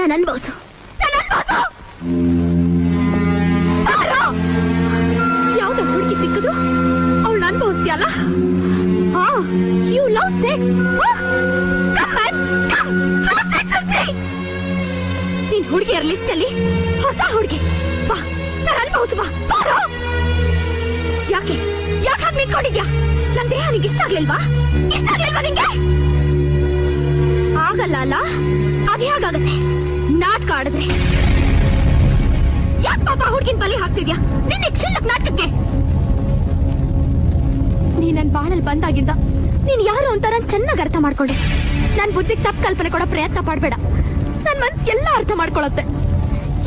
ನಾನು ಅನ್ಭವಿಸು ಯಾವ್ದು ಹುಡುಗಿ ಸಿಕ್ಕದು ಅವಳು ಅನ್ಭವಿಸ್ತೀಯಲ್ಲ ಹಾ ಯು ಲವ್ ಸೆಕ್ಸ್ ನೀನ್ ಹುಡುಗಿಯರ ಲಿಸ್ಟ್ ಅಲ್ಲಿ ಹೊಸ ಹುಡುಗಿ. ಬಾ ನಾನು ಅನ್ಭವಿಸು ಬಾ, ಬಾರೋ. ಯಾಕೆ ಯಾಕೆ ಹಾಗೆ ನಿಂತ್ಕೊಂಡಿದ್ಯಾ? ನನ್ ದೇಹ ನಿಂಗೆ ಇಷ್ಟ ಆಗ್ಲಿಲ್ವಾ? ಇಷ್ಟ ಆಗ್ಲಿಲ್ವಾ ನಿಂಗೆ? ಆಗಲ್ಲ ಅಲ್ಲ? ಅದು ಹಾಗಾಗತ್ತೆ. ಆಡಿದ್ರೆ ಯಾಕೆ ಪಾಪ ಹುಡುಗಿನ ಬಲಿ ಹಾಕ್ತಿದ್ಯಾ? ನಿನ್ನೆ ಕ್ಷುಲ್ಲಕ ನಾಟಕಕ್ಕೆ? ನೀ ನನ್ ಬಾಳಲ್ಲಿ ಬಂದಾಗಿಂದ ನೀನ್ ಯಾರು ಅಂತ ನಾನು ಚೆನ್ನಾಗಿ ಅರ್ಥ ಮಾಡ್ಕೊಂಡೆ. ನನ್ ಬುದ್ಧಿಗೆ ತಪ್ಪು ಕಲ್ಪನೆ ಕೊಡೋ ಪ್ರಯತ್ನ ಪಡ್ಬೇಡ. ನನ್ ಮನ್ಸ್ ಎಲ್ಲ ಅರ್ಥ ಮಾಡ್ಕೊಳತ್ತೆ.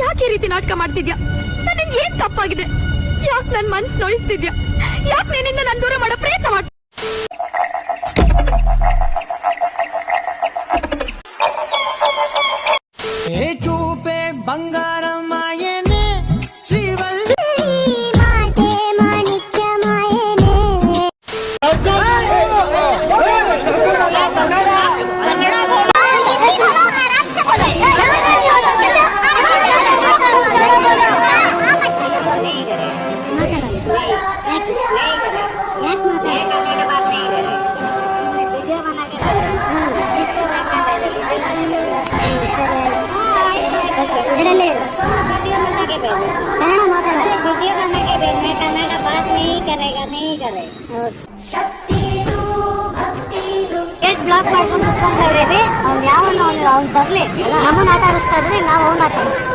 ಯಾಕೆ ಈ ರೀತಿ ನಾಟಕ ಮಾಡ್ತಿದ್ಯಾ? ನನಗೆ ಏನ್ ತಪ್ಪಾಗಿದೆ? ಯಾಕೆ ನನ್ ಮನ್ಸು ನೋಯಿಸ್ತಿದ್ಯಾ? ಯಾಕೆ ನಿನ್ನಿಂದ ನನ್ ದೂರ ಮಾಡೋ ಪ್ರಯತ್ನ ಮಾಡ ఏ பங்காரம்மாயனே ஸ்ரீவல்லி Yeah. ಇದರಲ್ಲಿ ಕನ್ನಡ ಬ್ಲಾಕ್ ಮಾಡ್ಕೊಂಡು ಅವ್ನು ಬರಲಿ. ನಮ್ಮನ್ನು ಆಟ ಆಡಿಸ್ತಾ ಇದ್ರೆ ನಾವು ಅವ್ನು ಆಟ ಆಡಿಸ್ತೀವಿ